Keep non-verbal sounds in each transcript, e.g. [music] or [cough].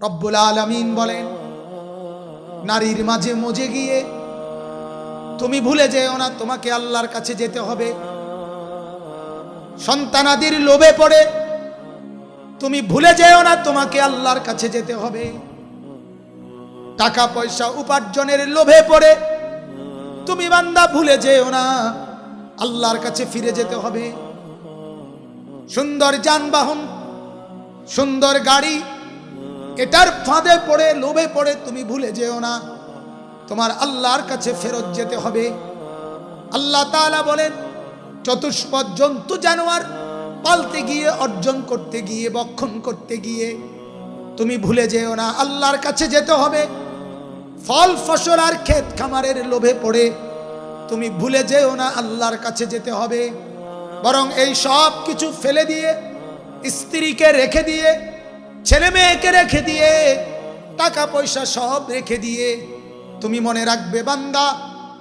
রব্বুল আলমিন বলেন, নারীর মাঝে মজে গিয়ে তুমি ভুলে যেও না, তোমাকে আল্লাহর কাছে যেতে হবে। সন্তানাদির লোভে পড়ে তুমি ভুলে যেও না, তোমাকে আল্লাহর কাছে যেতে হবে। টাকা পয়সা উপার্জনের লোভে পড়ে তুমি বান্দা ভুলে যেও না, আল্লাহর কাছে ফিরে যেতে হবে। সুন্দর যানবাহন, সুন্দর গাড়ি এটার ফাঁদে পড়ে, লোভে পড়ে তুমি ভুলে যেও না। তোমার আল্লাহর কাছে ফেরত যেতে হবে। আল্লাহ তাআলা বলেন, চতুষ্পদ জন্তু জানোয়ার পালতে গিয়ে, অর্জন করতে গিয়ে, বক্ষণ করতে গিয়ে তুমি ভুলে যেও না। আল্লাহর কাছে যেতে হবে। ফল, ফসল আর ক্ষেত খামারের লোভে পড়ে তুমি ভুলে যেও না, আল্লাহর কাছে যেতে হবে। বরং এই সব কিছু ফেলে দিয়ে, স্ত্রীকে রেখে দিয়ে ছেলে মেয়েকে রেখে দিয়ে, টাকা পয়সা সব রেখে দিয়ে, তুমি মনে রাখবে বান্দা,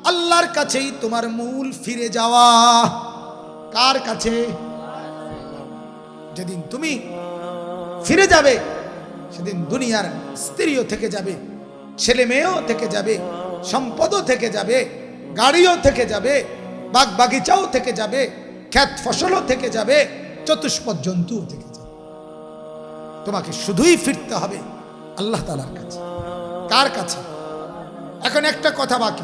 আল্লাহর কাছেই তোমার মূল ফিরে যাওয়া। কার কাছে? যেদিন তুমি ফিরে যাবে, সেদিন দুনিয়ার স্ত্রীও থেকে যাবে, ছেলে মেয়েও থেকে যাবে, সম্পদও থেকে যাবে, গাড়িও থেকে যাবে বাগ বাগিচাও থেকে যাবে খ্যাত ফসলও থেকে যাবে, চতুষ্পদ জন্তুও থেকে যাবে। তোমাকে শুধুই ফিরতে হবে আল্লাহ তালার কাছে। কার কাছে? এখন একটা কথা বাকি।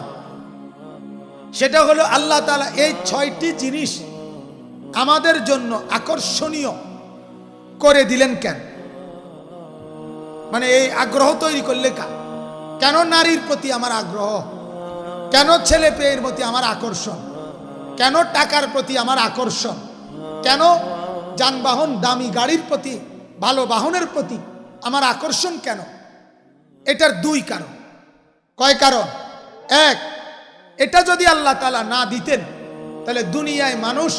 সেটা হলো আল্লাহ তালা এই ছয়টি জিনিস আমাদের জন্য আকর্ষণীয় করে দিলেন কেন? মানে এই আগ্রহ তৈরি করলে কা কেন নারীর প্রতি আমার আগ্রহ? কেন ছেলে পেয়ের প্রতি আমার আকর্ষণ? কেন টাকার প্রতি আমার আকর্ষণ? কেন যানবাহন দামি গাড়ির প্রতি ভালো বাহনের প্রতি আমার আকর্ষণ কেন? এটার দুই কারণ। কয় কারণ? এক, এটা যদি আল্লাহ তালা না দিতেন, তাহলে দুনিয়ায় মানুষ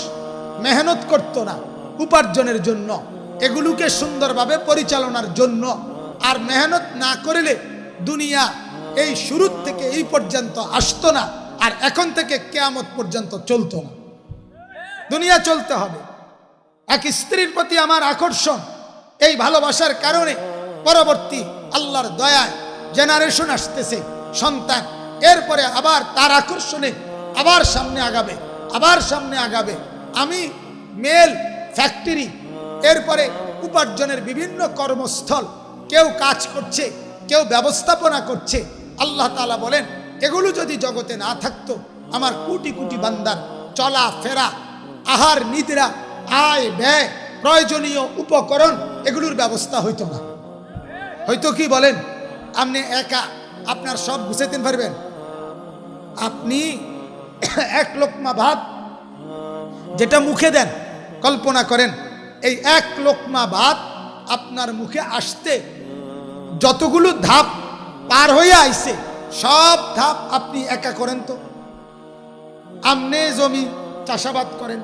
মেহনত করতো না উপার্জনের জন্য, এগুলোকে সুন্দরভাবে পরিচালনার জন্য। আর মেহনত না করলে দুনিয়া এই শুরুর থেকে এই পর্যন্ত আসতো না, আর এখন থেকে কেয়ামত পর্যন্ত চলতো না। দুনিয়া চলতে হবে। এক স্ত্রীর প্রতি আমার আকর্ষণ এই ভালোবাসার কারণে পরবর্তী আল্লাহর দয়ায় জেনারেশন আসতেছে, সন্তান। এরপরে আবার তার আকর্ষণে আবার সামনে আগাবে, আবার সামনে আগাবে। আমি মেল ফ্যাক্টরি এরপরে উপার্জনের বিভিন্ন কর্মস্থল, কেউ কাজ করছে, কেউ ব্যবস্থাপনা করছে। আল্লাহ তালা বলেন, এগুলো যদি জগতে না থাকতো, আমার কোটি কোটি বান্দার চলা ফেরা আহার নিদ্রা, আয় ব্যয় প্রয়োজনীয় উপকরণ এগুলোর ব্যবস্থা হইতো না। হয়তো কি বলেন? আপনি একা, আপনার সব গুছাইতে পারবেন। আপনি [coughs] এক লোকমা ভাত যেটা মুখে দেন, কল্পনা করেন, এই এক লোকমা ভাত আপনার মুখে আসতে যতগুলো ধাপ পার হয়ে আইছে, সব ধাপ আপনি একা করেন তো? আপনি জমি চাষাবাদ করেন,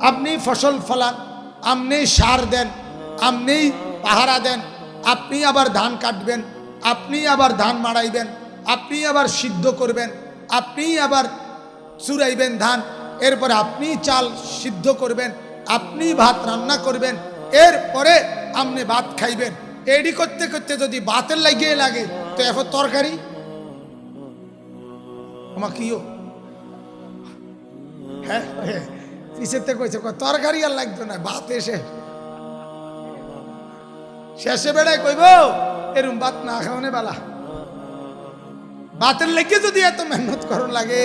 আপনি ফসল ফলান আপনি সার দেন আপনি পাহারা দেন, আপনি আবার ধান কাটবেন, আপনি আবার ধান মাড়াইবেন, আপনি আবার সিদ্ধ করবেন, আপনি আবার চুরাইবেন ধান, এরপরে আপনি চাল সিদ্ধ করবেন, আপনি ভাত রান্না করবেন, এরপরে আপনি ভাত খাইবেন। এডি করতে করতে যদি ভাতের লাগিয়ে লাগে, তো এখন তরকারি? আমার কিও হ্যাঁ হ্যাঁ? পিছেতে কইছে তরকারি আর লাগতো না, ভাত এসে। শেষে বেড়ায় কইব, এরম ভাত না খাওয়ানে বেলা। ভাতের লেগে যদি এত মেহনত করন লাগে।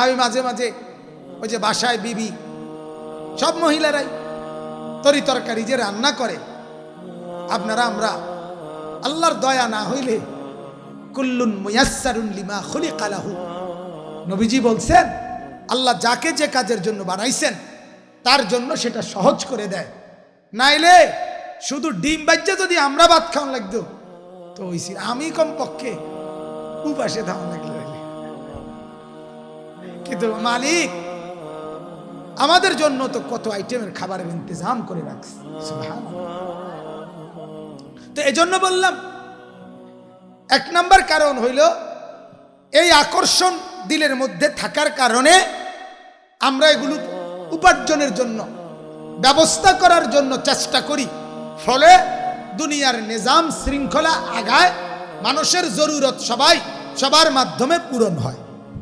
আমি মাঝে মাঝে ওই যে বাসায় বিবি, সব মহিলারাই তরি তরকারি যে রান্না করে, আপনারা আমরা আল্লাহর দয়া না হইলে কুল্লুন মুয়াসসারুন লিমা খুলিকালাহু নবীজি বলছেন, আল্লাহ যাকে যে কাজের জন্য বানাইছেন, তার জন্য সেটা সহজ করে দেয়। নাইলে শুধু ডিম বাজ্যা যদি আমরা ভাত খাওয়ান লাগতো, তো হইছি আমি কম পক্ষে উপাসে ধাওয়ান লাগল কিন্তু মালিক, আমাদের জন্য তো কত আইটেমের খাবারের ইন্তজাম করে রাখছে। তো এজন্য বললাম, এক নাম্বার কারণ হইল, এই আকর্ষণ দিলের মধ্যে থাকার কারণে আমরা এগুলো উপার্জনের জন্য, ব্যবস্থা করার জন্য চেষ্টা করি। ফলে দুনিয়ার নিজাম শৃঙ্খলা আগায় মানুষের জরুরত সবাই সবার মাধ্যমে পূরণ হয়।